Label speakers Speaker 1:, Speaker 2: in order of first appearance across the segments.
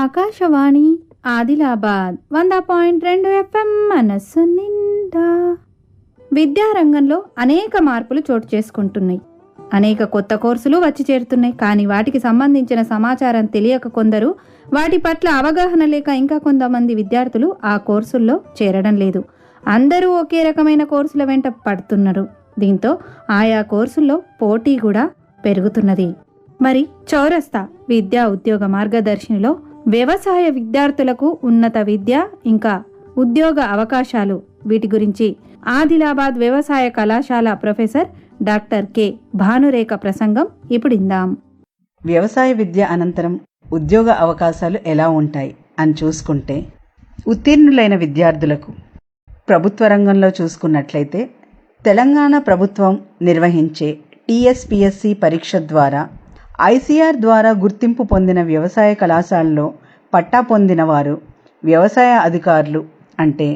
Speaker 1: ఆకాశవాణి ఆదిలాబాద్ వంద పాయింట్ రెండు ఎఫ్ఎం మనస్సు నిండా. విద్యారంగంలో అనేక మార్పులు చోటు చేసుకుంటున్నాయి. అనేక కొత్త కోర్సులు వచ్చి చేరుతున్నాయి. కానీ వాటికి సంబంధించిన సమాచారం తెలియక కొందరు వాటి పట్ల అవగాహన లేక ఇంకా కొంతమంది విద్యార్థులు ఆ కోర్సుల్లో చేరడం లేదు. అందరూ ఒకే రకమైన కోర్సుల వెంట పడుతున్నారు. దీంతో ఆయా కోర్సుల్లో పోటీ కూడా పెరుగుతున్నది. మరి చౌరస్తా విద్యా ఉద్యోగ మార్గదర్శినిలో వ్యవసాయ విద్యార్థులకు ఉన్నత విద్య ఇంకా ఉద్యోగ అవకాశాలు. వీటి గురించి ఆదిలాబాద్ వ్యవసాయ కళాశాల ప్రొఫెసర్ డాక్టర్ కె. భానురేఖ ప్రసంగం ఇప్పుడు ఇందాం
Speaker 2: వ్యవసాయ విద్య అనంతరం ఉద్యోగ అవకాశాలు ఎలా ఉంటాయి అని చూసుకుంటే ఉత్తీర్ణులైన విద్యార్థులకు ప్రభుత్వ రంగంలో చూసుకున్నట్లయితే తెలంగాణ ప్రభుత్వం నిర్వహించే టీఎస్పిఎస్సి పరీక్ష ద్వారా ఐసీఆర్ ద్వారా గుర్తింపు పొందిన వ్యవసాయ కళాశాలలో పట్టా పొందిన వారు వ్యవసాయ అధికారులు అంటే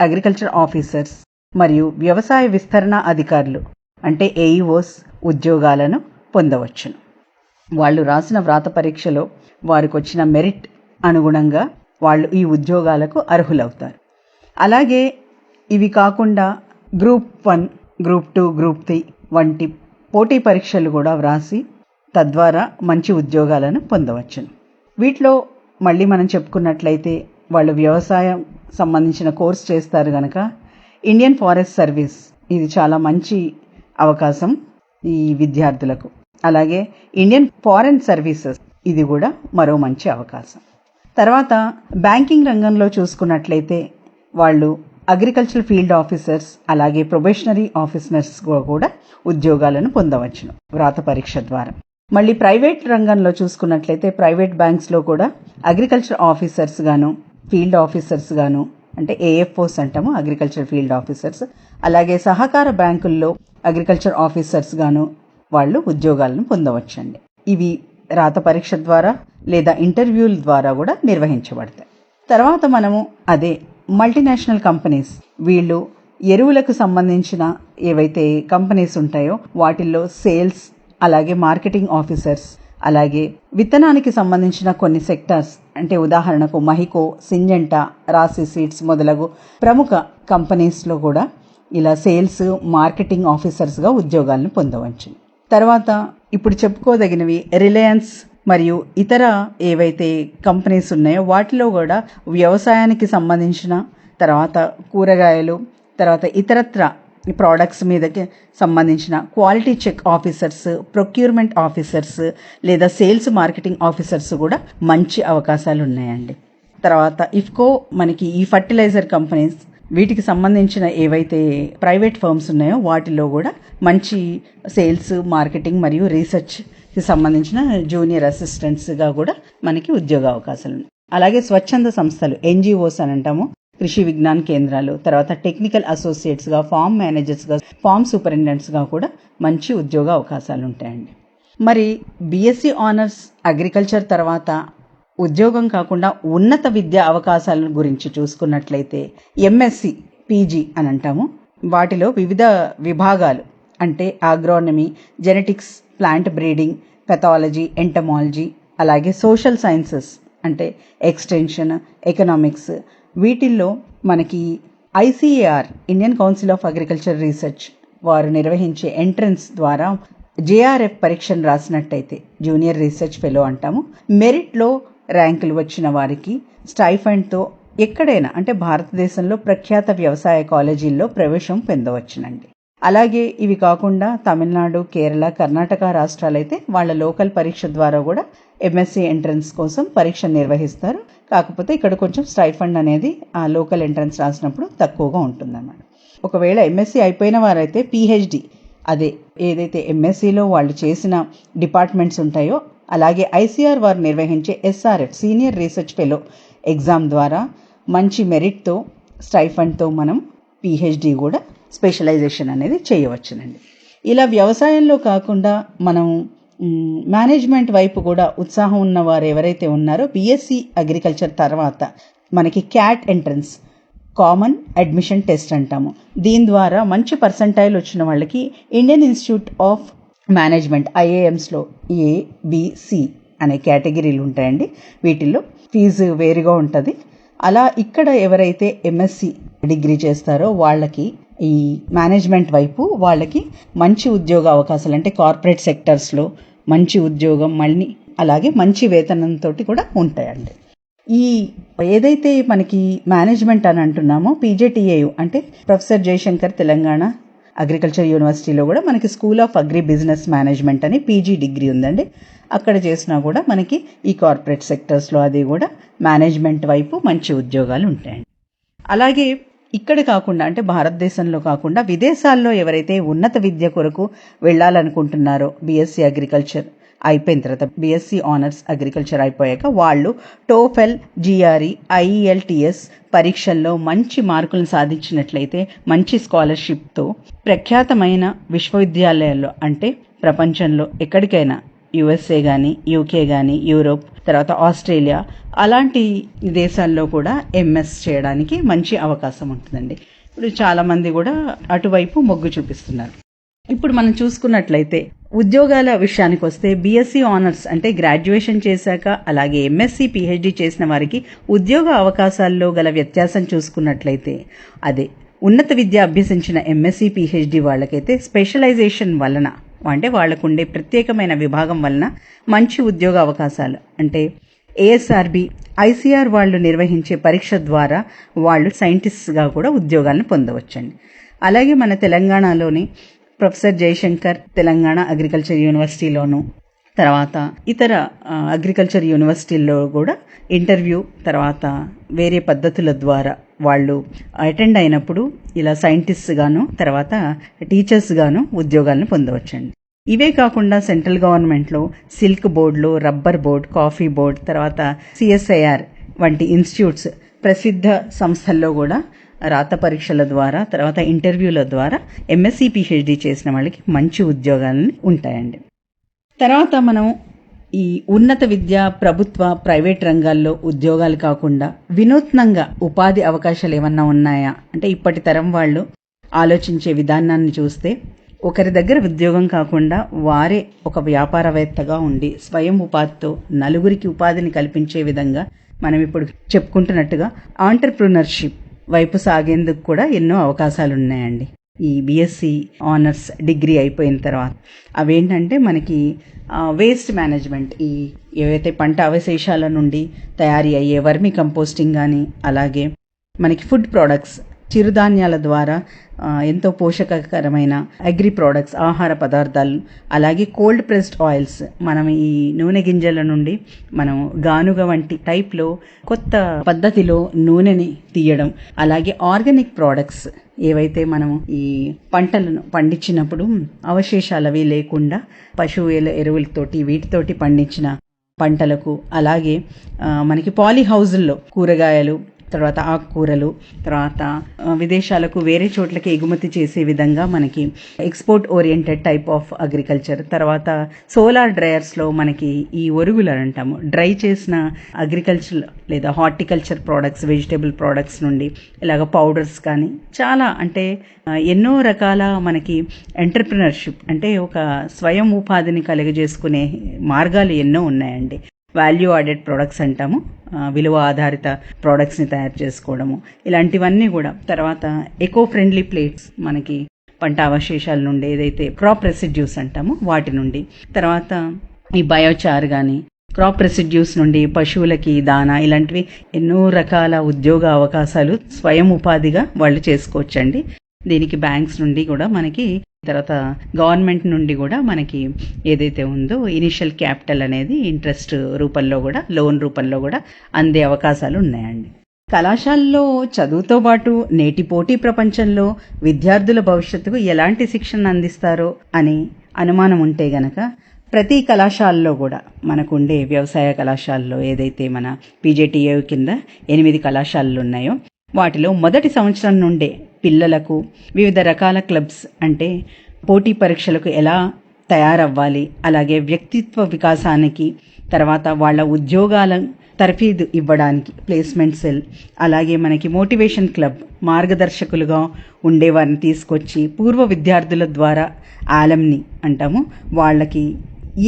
Speaker 2: అగ్రికల్చర్ ఆఫీసర్స్ మరియు వ్యవసాయ విస్తరణ అధికారులు అంటే ఏఈఓస్ ఉద్యోగాలను పొందవచ్చును. వాళ్ళు రాసిన వ్రాత పరీక్షలో వారికి వచ్చిన మెరిట్ అనుగుణంగా వాళ్ళు ఈ ఉద్యోగాలకు అర్హులవుతారు. అలాగే ఇవి కాకుండా group one group two group three వంటి పోటీ పరీక్షలు కూడా వ్రాసి తద్వారా మంచి ఉద్యోగాలను పొందవచ్చును. వీటిలో మళ్ళీ మనం చెప్పుకున్నట్లయితే వాళ్ళు వ్యవసాయం సంబంధించిన కోర్స్ చేస్తారు కనుక ఇండియన్ ఫారెస్ట్ సర్వీస్ ఇది చాలా మంచి అవకాశం ఈ విద్యార్థులకు. అలాగే ఇండియన్ ఫారెన్ సర్వీసెస్ ఇది కూడా మరో మంచి అవకాశం. తర్వాత బ్యాంకింగ్ రంగంలో చూసుకున్నట్లయితే వాళ్ళు అగ్రికల్చర్ ఫీల్డ్ ఆఫీసర్స్ అలాగే ప్రొబేషనరీ ఆఫీసర్స్ కూడా ఉద్యోగాలను పొందవచ్చును. వ్రాత పరీక్ష ద్వారా. మళ్ళీ ప్రైవేట్ రంగంలో చూసుకున్నట్లయితే ప్రైవేట్ బ్యాంక్స్లో కూడా అగ్రికల్చర్ ఆఫీసర్స్ గాను ఫీల్డ్ ఆఫీసర్స్ గాను అంటే ఏఎఫ్ఓస్ అంటాము అగ్రికల్చర్ ఫీల్డ్ ఆఫీసర్స్. అలాగే సహకార బ్యాంకుల్లో అగ్రికల్చర్ ఆఫీసర్స్ గాను వాళ్ళు ఉద్యోగాలను పొందవచ్చండి. ఇవి రాత పరీక్ష ద్వారా లేదా ఇంటర్వ్యూల ద్వారా కూడా నిర్వహించబడతాయి. తర్వాత మనము అదే మల్టీనేషనల్ కంపెనీస్. వీళ్ళు ఎరువులకు సంబంధించిన ఏవైతే కంపెనీస్ ఉంటాయో వాటిల్లో సేల్స్ అలాగే మార్కెటింగ్ ఆఫీసర్స్ అలాగే విత్తనానికి సంబంధించిన కొన్ని సెక్టార్స్. అంటే ఉదాహరణకు మహికో సింజెంటా రాసి సీడ్స్ మొదలగు ప్రముఖ కంపెనీస్లో కూడా ఇలా సేల్స్ మార్కెటింగ్ ఆఫీసర్స్గా ఉద్యోగాలను పొందవచ్చు. తర్వాత ఇప్పుడు చెప్పుకోదగినవి రిలయన్స్ మరియు ఇతర ఏవైతే కంపెనీస్ ఉన్నాయో వాటిలో కూడా వ్యవసాయానికి సంబంధించిన తర్వాత కూరగాయలు తర్వాత ఇతరత్ర ప్రోడక్ట్స్ మీదకి సంబంధించిన quality check officers procurement officers లేదా సేల్స్ మార్కెటింగ్ ఆఫీసర్స్ కూడా మంచి అవకాశాలు ఉన్నాయండి. తర్వాత ఇఫ్కో మనకి ఈ ఫర్టిలైజర్ కంపెనీస్ వీటికి సంబంధించిన ఏవైతే ప్రైవేట్ ఫర్మ్స్ ఉన్నాయో వాటిలో కూడా మంచి సేల్స్ మార్కెటింగ్ మరియు రీసెర్చ్కి సంబంధించిన జూనియర్ అసిస్టెంట్స్గా కూడా మనకి ఉద్యోగ అవకాశాలు ఉన్నాయి. అలాగే స్వచ్ఛంద సంస్థలు ఎన్జిఓస్ అని అంటాము. కృషి విజ్ఞాన కేంద్రాలు తర్వాత టెక్నికల్ అసోసియేట్స్గా ఫామ్ మేనేజర్స్గా ఫామ్ సూపరింటెండెంట్స్గా కూడా మంచి ఉద్యోగ అవకాశాలు ఉంటాయండి మరి బీఎస్సీ ఆనర్స్ అగ్రికల్చర్ తర్వాత ఉద్యోగం కాకుండా ఉన్నత విద్యా అవకాశాల గురించి చూసుకున్నట్లయితే ఎంఎస్సి పీజీ అని అంటాము. వాటిలో వివిధ విభాగాలు అంటే agronomy genetics plant breeding pathology entomology అలాగే సోషల్ సైన్సెస్ అంటే ఎక్స్టెన్షన్ ఎకనామిక్స్ వీటిల్లో మనకి ICAR Indian council of agriculture research వారు నిర్వహించే ఎంట్రన్స్ ద్వారా జేఆర్ఎఫ్ పరీక్షను రాసినట్టయితే జూనియర్ రీసెర్చ్ ఫెలో అంటాము. మెరిట్లో ర్యాంకులు వచ్చిన వారికి స్టైఫండ్తో ఎక్కడైనా అంటే భారతదేశంలో ప్రఖ్యాత వ్యవసాయ కాలేజీల్లో ప్రవేశం పొందవచ్చునండి. అలాగే ఇవి కాకుండా తమిళనాడు కేరళ కర్ణాటక రాష్ట్రాలైతే వాళ్ళ లోకల్ పరీక్ష ద్వారా కూడా ఎంఎస్సీ ఎంట్రన్స్ కోసం పరీక్ష నిర్వహిస్తారు. కాకపోతే ఇక్కడ కొంచెం స్టైఫండ్ అనేది ఆ లోకల్ ఎంట్రన్స్ రాసినప్పుడు తక్కువగా ఉంటుందన్నమాట. ఒకవేళ ఎంఎస్సీ అయిపోయిన వారైతే పిహెచ్డి అదే ఏదైతే ఎంఎస్సీలో వాళ్ళు చేసిన డిపార్ట్మెంట్స్ ఉంటాయో అలాగే ఐసీఆర్ వారు నిర్వహించే SRF senior research fellow exam ద్వారా మంచి మెరిట్తో స్టైఫండ్తో మనం పిహెచ్డి కూడా స్పెషలైజేషన్ అనేది చేయవచ్చునండి. ఇలా వ్యవసాయంలో కాకుండా మనం మేనేజ్మెంట్ వైపు కూడా ఉత్సాహం ఉన్న వారు ఎవరైతే ఉన్నారో బీఎస్సీ అగ్రికల్చర్ తర్వాత మనకి CAT entrance common admission test అంటాము. దీని ద్వారా మంచి పర్సంటైల్ వచ్చిన వాళ్ళకి ఇండియన్ ఇన్స్టిట్యూట్ ఆఫ్ మేనేజ్మెంట్ ఐఏఎమ్స్లో ఏబిసి అనే కేటగిరీలు ఉంటాయండి. వీటిల్లో ఫీజు వేరుగా ఉంటుంది. అలా ఇక్కడ ఎవరైతే ఎంఎస్సి డిగ్రీ చేస్తారో వాళ్ళకి ఈ మేనేజ్మెంట్ వైపు వాళ్ళకి మంచి ఉద్యోగ అవకాశాలు అంటే కార్పొరేట్ సెక్టర్స్లో మంచి ఉద్యోగం మళ్ళీ అలాగే మంచి వేతనంతో కూడా ఉంటాయండి. ఈ ఏదైతే మనకి మేనేజ్మెంట్ అని అంటున్నామో పీజేటీఏయు అంటే ప్రొఫెసర్ జయశంకర్ తెలంగాణ అగ్రికల్చర్ యూనివర్సిటీలో కూడా మనకి school of agri business management అని పీజీ డిగ్రీ ఉందండి. అక్కడ చేసినా కూడా మనకి ఈ కార్పొరేట్ సెక్టర్స్లో అది కూడా మేనేజ్మెంట్ వైపు మంచి ఉద్యోగాలు ఉంటాయండి. అలాగే ఇక్కడ కాకుండా అంటే భారతదేశంలో కాకుండా విదేశాల్లో ఎవరైతే ఉన్నత విద్య కొరకు వెళ్ళాలనుకుంటున్నారో బీఎస్సీ అగ్రికల్చర్ అయిపోయిన తర్వాత బీఎస్సీ ఆనర్స్ అగ్రికల్చర్ అయిపోయాక వాళ్ళు టోఫెల్ జిఆర్ఈ ఐఎల్టీఎస్ పరీక్షల్లో మంచి మార్కులను సాధించినట్లయితే మంచి స్కాలర్షిప్తో ప్రఖ్యాతమైన విశ్వవిద్యాలయాల్లో అంటే ప్రపంచంలో ఎక్కడికైనా యుఎస్ఏ కానీ యూకే కానీ యూరోప్ తర్వాత ఆస్ట్రేలియా అలాంటి దేశాల్లో కూడా ఎంఎస్ చేయడానికి మంచి అవకాశం ఉంటుందండి. ఇప్పుడు చాలామంది కూడా అటువైపు మొగ్గు చూపిస్తున్నారు. ఇప్పుడు మనం చూసుకున్నట్లయితే ఉద్యోగాల విషయానికి వస్తే బీఎస్సీ ఆనర్స్ అంటే గ్రాడ్యుయేషన్ చేశాక అలాగే ఎంఎస్సీ పిహెచ్డి చేసిన వారికి ఉద్యోగ అవకాశాల్లో గల వ్యత్యాసం చూసుకున్నట్లయితే అదే ఉన్నత విద్య అభ్యసించిన ఎంఎస్సీ పిహెచ్డి వాళ్ళకైతే స్పెషలైజేషన్ వలన అంటే వాళ్ళకు ఉండే ప్రత్యేకమైన విభాగం వలన మంచి ఉద్యోగ అవకాశాలు. అంటే ఏఎస్ఆర్బి ఐసీఆర్ వాళ్ళు నిర్వహించే పరీక్ష ద్వారా వాళ్ళు సైంటిస్ట్గా కూడా ఉద్యోగాలను పొందవచ్చండి. అలాగే మన తెలంగాణలోని ప్రొఫెసర్ జయశంకర్ తెలంగాణ అగ్రికల్చర్ యూనివర్సిటీలోను తర్వాత ఇతర అగ్రికల్చర్ యూనివర్సిటీల్లో కూడా ఇంటర్వ్యూ తర్వాత వేరే పద్ధతుల ద్వారా వాళ్ళు అటెండ్ అయినప్పుడు ఇలా సైంటిస్ట్ గాను తర్వాత టీచర్స్ గాను ఉద్యోగాలను పొందవచ్చండి. ఇవే కాకుండా సెంట్రల్ గవర్నమెంట్లో సిల్క్ బోర్డులు రబ్బర్ బోర్డ్ కాఫీ బోర్డ్ తర్వాత సిఎస్ఐఆర్ వంటి ఇన్స్టిట్యూట్స్ ప్రసిద్ధ సంస్థల్లో కూడా రాత పరీక్షల ద్వారా తర్వాత ఇంటర్వ్యూల ద్వారా ఎంఎస్సి పిహెచ్డి చేసిన వాళ్ళకి మంచి ఉద్యోగాలని ఉంటాయండి. తర్వాత మనం ఈ ఉన్నత విద్య ప్రభుత్వ ప్రైవేట్ రంగాల్లో ఉద్యోగాలు కాకుండా వినూత్నంగా ఉపాధి అవకాశాలు ఏమన్నా ఉన్నాయా? అంటే ఇప్పటి తరం వాళ్ళు ఆలోచించే విధానాన్ని చూస్తే ఒకరి దగ్గర ఉద్యోగం కాకుండా వారే ఒక వ్యాపారవేత్తగా ఉండి స్వయం ఉపాధితో నలుగురికి ఉపాధిని కల్పించే విధంగా మనం ఇప్పుడు చెప్పుకుంటున్నట్టుగా ఆంటర్ప్రినర్షిప్ వైపు సాగేందుకు కూడా ఎన్నో అవకాశాలు ఉన్నాయండి ఈ బీఎస్సీ ఆనర్స్ డిగ్రీ అయిపోయిన తర్వాత. అవేంటంటే మనకి వేస్ట్ మేనేజ్మెంట్ ఈ ఏవైతే పంట అవశేషాల నుండి తయారీ అయ్యే వర్మి కంపోస్టింగ్ కానీ అలాగే మనకి ఫుడ్ ప్రోడక్ట్స్ చిరుధాన్యాల ద్వారా ఎంతో పోషకకరమైన అగ్రి ప్రోడక్ట్స్ ఆహార పదార్థాలు అలాగే కోల్డ్ ప్రెస్డ్ ఆయిల్స్ మనం ఈ నూనె గింజల నుండి మనం గానుగ వంటి టైప్లో కొత్త పద్ధతిలో నూనెని తీయడం అలాగే ఆర్గానిక్ ప్రోడక్ట్స్ ఏవైతే మనం ఈ పంటలను పండించినప్పుడు అవశేషాలు అవి లేకుండా పశువుల ఎరువులతోటి వీటితోటి పండించిన పంటలకు అలాగే మనకి పాలీ హౌజుల్లో కూరగాయలు తర్వాత ఆకుకూరలు తర్వాత విదేశాలకు వేరే చోట్లకి ఎగుమతి చేసే విధంగా మనకి export oriented type of agriculture తర్వాత సోలార్ డ్రయర్స్లో మనకి ఈ ఒరుగులు అంటాము. డ్రై చేసిన అగ్రికల్చర్ లేదా హార్టికల్చర్ ప్రోడక్ట్స్ వెజిటేబుల్ ప్రోడక్ట్స్ నుండి ఇలాగ పౌడర్స్ కానీ చాలా అంటే ఎన్నో రకాల మనకి ఎంటర్ప్రినర్షిప్ అంటే ఒక స్వయం ఉపాధిని కలుగజేసుకునే మార్గాలు ఎన్నో ఉన్నాయండి. వాల్యూ ఆడెడ్ ప్రొడక్ట్స్ అంటాము. విలువ ఆధారిత ప్రోడక్ట్స్ని తయారు చేసుకోవడము. ఇలాంటివన్నీ కూడా. తర్వాత ఎకో ఫ్రెండ్లీ ప్లేట్స్ మనకి పంట అవశేషాల నుండి ఏదైతే క్రాప్ రెసిడ్యూస్ అంటామో వాటి నుండి. తర్వాత ఈ బయోచార్ కానీ క్రాప్ రెసిడ్యూస్ నుండి పశువులకి దానా ఇలాంటివి ఎన్నో రకాల ఉద్యోగ అవకాశాలు స్వయం ఉపాధిగా వాళ్ళు చేసుకోవచ్చండి. దీనికి బ్యాంక్స్ నుండి కూడా మనకి తర్వాత గవర్నమెంట్ నుండి కూడా మనకి ఏదైతే ఉందో ఇనిషియల్ క్యాపిటల్ అనేది ఇంట్రెస్ట్ రూపంలో కూడా లోన్ రూపంలో కూడా అందే అవకాశాలు ఉన్నాయండి. కళాశాలలో చదువుతో పాటు నేటి పోటీ ప్రపంచంలో విద్యార్థుల భవిష్యత్తుకు ఎలాంటి శిక్షణ అందిస్తారో అని అనుమానం ఉంటే గనక ప్రతి కళాశాలలో కూడా మనకుండే వ్యవసాయ కళాశాలలో ఏదైతే మన పీజేటీఏ కింద ఎనిమిది కళాశాలలు ఉన్నాయో వాటిలో మొదటి సంవత్సరం నుండే పిల్లలకు వివిధ రకాల క్లబ్స్ అంటే పోటీ పరీక్షలకు ఎలా తయారవ్వాలి అలాగే వ్యక్తిత్వ వికాసానికి తర్వాత వాళ్ళ ఉద్యోగాల తర్ఫీదు ఇవ్వడానికి ప్లేస్మెంట్ సెల్ అలాగే మనకి మోటివేషన్ క్లబ్ మార్గదర్శకులుగా ఉండేవారిని తీసుకొచ్చి పూర్వ విద్యార్థుల ద్వారా ఆలంని అంటాము. వాళ్ళకి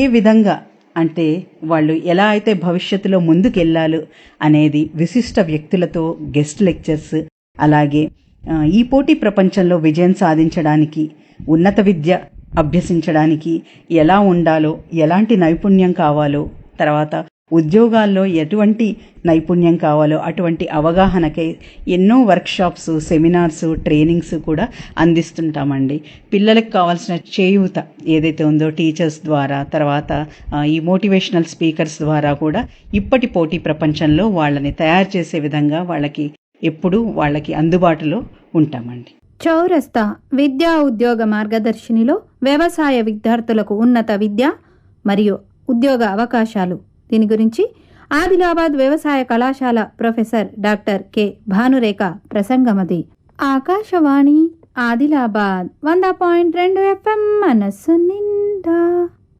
Speaker 2: ఏ విధంగా అంటే వాళ్ళు ఎలా అయితే భవిష్యత్తులో ముందుకెళ్ళాలో అనేది విశిష్ట వ్యక్తులతో గెస్ట్ లెక్చర్స్ అలాగే ఈ పోటీ ప్రపంచంలో విజయం సాధించడానికి ఉన్నత విద్య అభ్యసించడానికి ఎలా ఉండాలో ఎలాంటి నైపుణ్యం కావాలో తర్వాత ఉద్యోగాల్లో ఎటువంటి నైపుణ్యం కావాలో అటువంటి అవగాహనకై ఎన్నో వర్క్షాప్స్ సెమినార్స్ ట్రైనింగ్స్ కూడా అందిస్తుంటామండి. పిల్లలకు కావాల్సిన చేయూత ఏదైతే ఉందో టీచర్స్ ద్వారా తర్వాత ఈ మోటివేషనల్ స్పీకర్స్ ద్వారా కూడా ఇప్పటి పోటీ ప్రపంచంలో వాళ్ళని తయారు చేసే విధంగా వాళ్ళకి ఎప్పుడూ వాళ్ళకి అందుబాటులో ఉంటామండి.
Speaker 1: చౌరస్తా విద్యా ఉద్యోగ మార్గదర్శినిలో వ్యవసాయ విద్యార్థులకు ఉన్నత విద్య మరియు ఉద్యోగ అవకాశాలు. దీని గురించి ఆదిలాబాద్ వ్యవసాయ కళాశాల ప్రొఫెసర్ డాక్టర్ కె. భానురేఖ ప్రసంగమది. ఆకాశవాణి ఆదిలాబాద్ వంద పాయింట్ రెండు ఎఫ్ఎం మనస్సు నిండా.